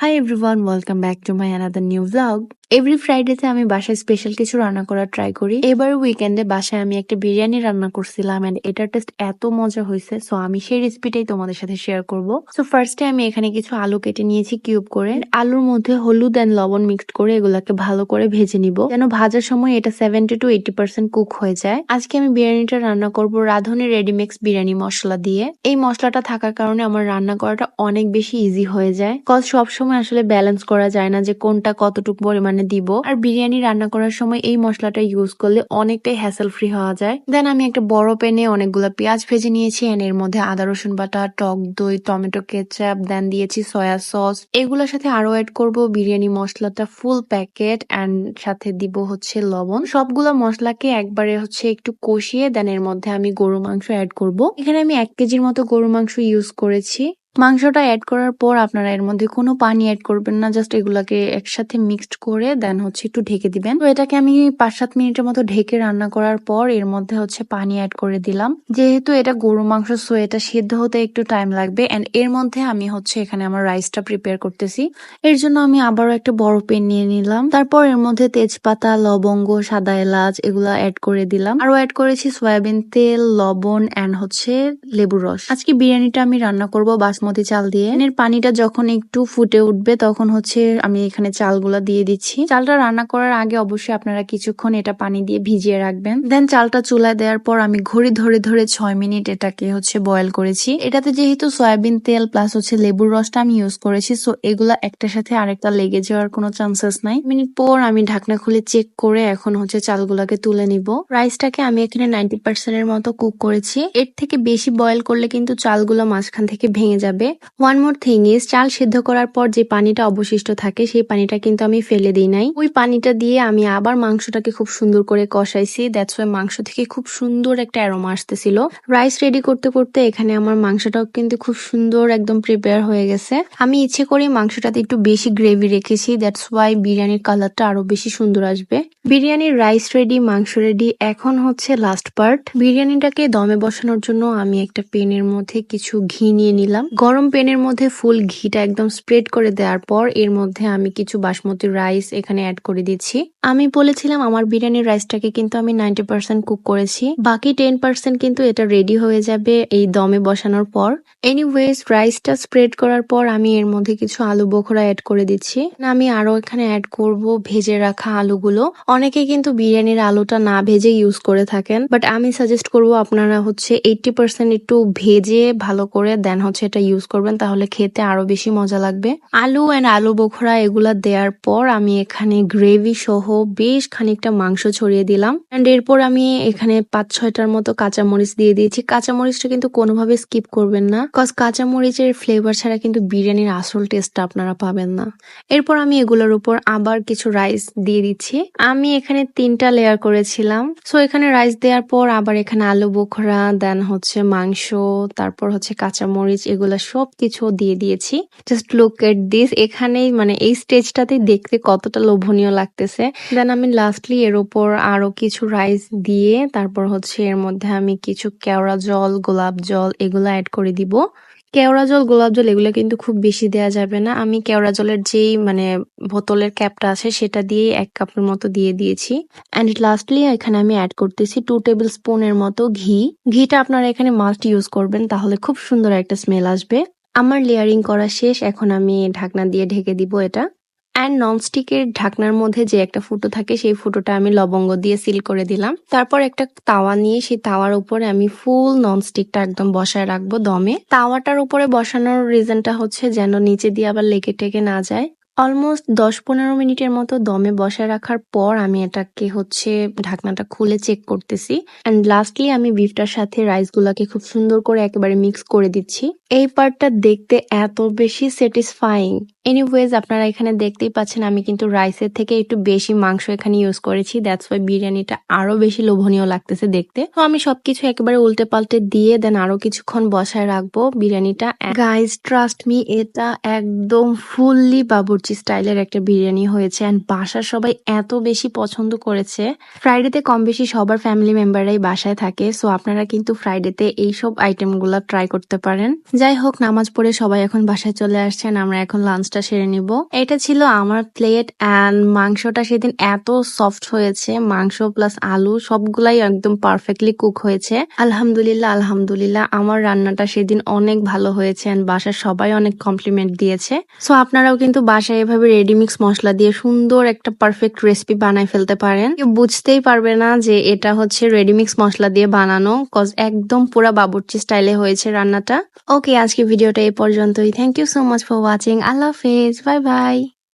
Hi everyone, welcome back to my another new vlog. Every ফ্রাইডেতে আমি বাসায় special কিছু রান্না করার ট্রাই করি। এবার উইকেন্ডে বাসায় আমি একটা বিরিয়ানি রান্না করছিলাম এন্ড এটার টেস্ট এত মজা হয়েছে সো আমি সেই রেসিপিটাই তোমাদের সাথে শেয়ার করব। সো ফার্স্টে আমি এখানে কিছু আলু কেটে নিয়েছি কিউব করে। আলুর মধ্যে হলুদ অ্যান্ড লবণ মিক্সড করে এগুলাকে ভালো করে ভেজে নিব। যেন ভাজার সময় এটা seventy two eighty percent cook হয়ে যায়। আজকে আমি বিরিয়ানিটা রান্না করব রাঁধুনি রেডিমিক্স বিরিয়ানি মশলা দিয়ে। এই মশলাটা থাকার কারণে আমার রান্না করাটা অনেক বেশি ইজি হয়ে যায়। কজ সবসময় আসলে ব্যালেন্স করা যায় না যে কোনটা কতটুকু পরিমাণে দিব। আর বিরিয়ানি রান্না করার সময় এই মশলাটা ইউজ করলে অনেকটাই হ্যাসেল ফ্রি হওয়া যায়। দেন আমি একটা বড় প্যানে অনেকগুলো পেঁয়াজ ভেজে নিয়েছি এন এর মধ্যে আদা, রসুন বাটা, টক দই, টমেটো কেচাপ দেন দিয়েছি সয়া সস এগুলোর সাথে আরও অ্যাড করব বিরিয়ানি মশলাটা ফুল প্যাকেট অ্যান্ড সাথে দিব হচ্ছে লবণ। সবগুলো মশলাকে একবারে হচ্ছে একটু কষিয়ে দেন এর মধ্যে আমি গরু মাংস অ্যাড করব। এখানে আমি এক কেজির মতো গরু মাংস ইউজ করেছি। মাংসটা অ্যাড করার পর আপনারা এর মধ্যে কোনো পানি অ্যাড করবেন না জাস্ট এগুলাকে একসাথে মিক্সড করে দেন হচ্ছে একটু ঢেকে দিবেন। তো এটাকে আমি পাঁচ সাত মিনিটের মতো ঢেকে রান্না করার পর এর মধ্যে হচ্ছে পানি অ্যাড করে দিলাম। যেহেতু এটা গরু মাংস সো এটা সিদ্ধ হতে একটু টাইম লাগবে এন্ড এর মধ্যে আমি হচ্ছে এখানে আমার রাইসটা প্রিপেয়ার করতেছি। এর জন্য আমি আবারও একটা বড় পেন নিয়ে নিলাম। তারপর এর মধ্যে তেজপাতা, লবঙ্গ, সাদা এলাচ এগুলা অ্যাড করে দিলাম। আরও অ্যাড করেছি সয়াবিন তেল, লবণ অ্যান্ড হচ্ছে লেবুর রস। আজকে বিরিয়ানিটা আমি রান্না করব করব বাসমতি চাল দিয়ে। এর পানিটা যখন একটু ফুটে উঠবে, তখন হচ্ছে আমি এখানে চালগুলা দিয়ে দিচ্ছি। চালটা রান্না করার আগে অবশ্যই আপনারা কিছুক্ষণ এটা পানি দিয়ে ভিজিয়ে রাখবেন। দেন চালটা চুলায় দেওয়ার পর আমি ঘড়ি ধরে ধরে ছয় মিনিট এটাকে হচ্ছে বয়েল করেছি। এটাতে যেহেতু সয়াবিন তেল প্লাস হচ্ছে লেবুর রসটা আমি ইউজ করেছি সো এগুলা একটার সাথে আরেকটা লেগে যাওয়ার কোনো চান্সেস নাই। মিনিট পর আমি ঢাকনা খুলে চেক করে এখন হচ্ছে চালগুলাকে তুলে নিব। রাইসটাকে আমি এখানে নাইনটি পার্সেন্ট এর মতো কুক করেছি। এর থেকে বেশি বয়েল করলে কিন্তু চালগুলো মাঝখান থেকে ভেঙে যাবে। ওয়ান মোর থিং ইজ চাল সিদ্ধ করার পর যে পানিটা অবশিষ্ট থাকে, সেই পানিটা কিন্তু আমি ফেলে দিই নাই। ওই পানিটা দিয়ে আমি আবার মাংসটাকে খুব সুন্দর করে কষাইছি। দ্যাটস ওয়াই মাংস থেকে খুব সুন্দর একটা অ্যারোমা আসতেছিল। রাইস রেডি করতে করতে এখানে আমার মাংসটাও কিন্তু খুব সুন্দর একদম প্রিপেয়ার হয়ে গেছে। আমি ইচ্ছে করে মাংসটাতে একটু বেশি গ্রেভি রেখেছি। দ্যাটস ওয়াই বিরিয়ানির কালারটা আরও বেশি সুন্দর আসবে। বিরিয়ানির রাইস রেডি মাংস রেডি এখন হচ্ছে লাস্ট পার্ট বিরিয়ানিটাকে দমে বসানোর জন্য আমি একটা পেনের মধ্যে কিছু ঘি নিয়ে নিলাম। গরম পেনের মধ্যে ফুল ঘিটা একদম স্প্রেড করে দেওয়ার পর এর মধ্যে আমি কিছু বাসমতি রাইস এখানে অ্যাড করে দিচ্ছি। আমি বলেছিলাম আমার বিরিয়ানির রাইসটাকে কিন্তু আমি নাইনটি পার্সেন্ট কুক করেছি। বাকি টেন পার্সেন্ট কিন্তু এটা রেডি হয়ে যাবে এই দমে বসানোর পর। এনিওয়েজ রাইসটা স্প্রেড করার পর আমি এর মধ্যে কিছু আলু বোখরা অ্যাড করে দিচ্ছি। আমি আরও এখানে অ্যাড করব ভেজে রাখা আলুগুলো। অনেকে কিন্তু বিরিয়ানির আলুটা না ভেজে ইউজ করে থাকেন বাট আমি সাজেস্ট করব আপনারা হচ্ছে এইটটি পার্সেন্ট একটু ভেজে ভালো করে দেন হচ্ছে এটা ইউজ করবেন, তাহলে খেতে আরও বেশি মজা লাগবে। আলু অ্যান্ড আলু বোখরা এগুলা দেওয়ার পর আমি এখানে গ্রেভি সহ বেশ খানিকটা মাংস ছড়িয়ে দিলাম। অ্যান্ড এরপর আমি এখানে পাঁচ ছয়টার মতো কাঁচামরিচ দিয়ে দিয়েছি। কাঁচামরিচটা কিন্তু কোনোভাবে স্কিপ করবেন না কজ কাঁচামরিচের ফ্লেভার ছাড়া কিন্তু বিরিয়ানির আসল টেস্টটা আপনারা পাবেন না। এরপর আমি এগুলোর উপর আবার কিছু রাইস দিয়ে দিচ্ছি। আমি এখানে তিনটা লেয়ার করেছিলাম। সো এখানে রাইস দেওয়ার পর আবার এখানে আলু, বোখরা দেন হচ্ছে মাংস, তারপর হচ্ছে কাঁচামরিচ, এগুলো সব কিছু দিয়ে দিয়েছি। জাস্ট লুক এট দিস এখানেই মানে এই স্টেজটাতে দেখতে কতটা লোভনীয় লাগতেছে। দেন আমি লাস্টলি এর উপর আরও কিছু রাইস দিয়ে তারপর হচ্ছে এর মধ্যে আমি কিছু কেওড়া জল, গোলাপ জল এগুলো অ্যাড করে দিব। কেওড়া জল, গোলাপ জল এগুলো কিন্তু খুব বেশি দেওয়া যাবে না। আমি কেওড়া জলের যেই মানে বোতলের ক্যাপটা আছে সেটা দিয়েই এক কাপের মতো দিয়ে দিয়েছি। অ্যান্ড লাস্টলি এখানে আমি অ্যাড করতেছি টু টেবিল স্পুনের মতো ঘি। ঘিটা আপনারা এখানে মাস্ট ইউজ করবেন, তাহলে খুব সুন্দর একটা স্মেল আসবে। আমার লেয়ারিং করা শেষ, এখন আমি ঢাকনা দিয়ে ঢেকে দিব এটা। অ্যান্ড ননস্টিকের ঢাকনার মধ্যে যে একটা ফুটো থাকে, সেই ফুটোটা আমি লবঙ্গ দিয়ে সিল করে দিলাম। তারপর একটা তাওয়া নিয়ে সেই তাওয়ার উপরে আমি ফুল ননস্টিকটা একদম বসায় রাখব দমে। তাওয়াটার উপরে বসানোর রিজনটা হচ্ছে যেন নিচে দিয়ে আবার লেগে টেকে না যায়। অলমোস্ট দশ পনেরো মিনিটের মতো দমে বসায় রাখার পর আমি এটাকে হচ্ছে ঢাকনাটা খুলে চেক করতেছি। অ্যান্ড লাস্টলি আমি বিফটার সাথে রাইসগুলোকে খুব সুন্দর করে একেবারে মিক্স করে দিচ্ছি। এই পার্টটা দেখতে এত বেশি স্যাটিসফাইং এনিওয়েজ আপনারা এখানে দেখতেই পাচ্ছেন আমি কিন্তু রাইসের থেকে একটু বেশি মাংস এখানে ইউজ করেছি। দ্যাটস ওয়াই বিরিয়ানিটা আরও বেশি লোভনীয় লাগতেছে দেখতে। তো আমি সবকিছু একেবারে উল্টে পাল্টে দিয়ে দেন আরও কিছুক্ষণ বসায় রাখব বিরিয়ানিটা। গাইজ ট্রাস্ট মি এটা একদম ফুললি বাবুর বাবুর্চি স্টাইলের একটা বিরিয়ানি হয়েছে অ্যান্ড বাসার সবাই এত বেশি পছন্দ করেছে। ফ্রাইডেতে কম বেশি সবার ফ্যামিলি মেম্বাররাই বাসায় থাকে সো আপনারা কিন্তু ফ্রাইডেতে এইসব আইটেমগুলো ট্রাই করতে পারেন। যাই হোক, নামাজ পড়ে সবাই এখন বাসায় চলে আসছেন আমরা এখন লাঞ্চটা সেরে নিব। এটা ছিল আমার প্লেট অ্যান্ড মাংসটা সেদিন এত সফট হয়েছে, মাংস প্লাস আলু সবগুলাই একদম পারফেক্টলি কুক হয়েছে। আলহামদুলিল্লাহ আলহামদুলিল্লাহ, আমার রান্নাটা সেদিন অনেক ভালো হয়েছে অ্যান্ড বাসার সবাই অনেক কমপ্লিমেন্ট দিয়েছে। সো আপনারাও কিন্তু বাসায় এভাবে রেডিমিক্স মশলা দিয়ে সুন্দর একটা পারফেক্ট রেসিপি বানায় ফেলতে পারেন। বুঝতেই পারবে না যে এটা হচ্ছে রেডিমিক্স মশলা দিয়ে বানানো কজ একদম পুরা বাবুর্চি স্টাইলে হয়েছে রান্নাটা। ওকে আজকে ভিডিওটা এই পর্যন্তই। Thank you so much for watching আল্লাহ হাফেজ। Bye bye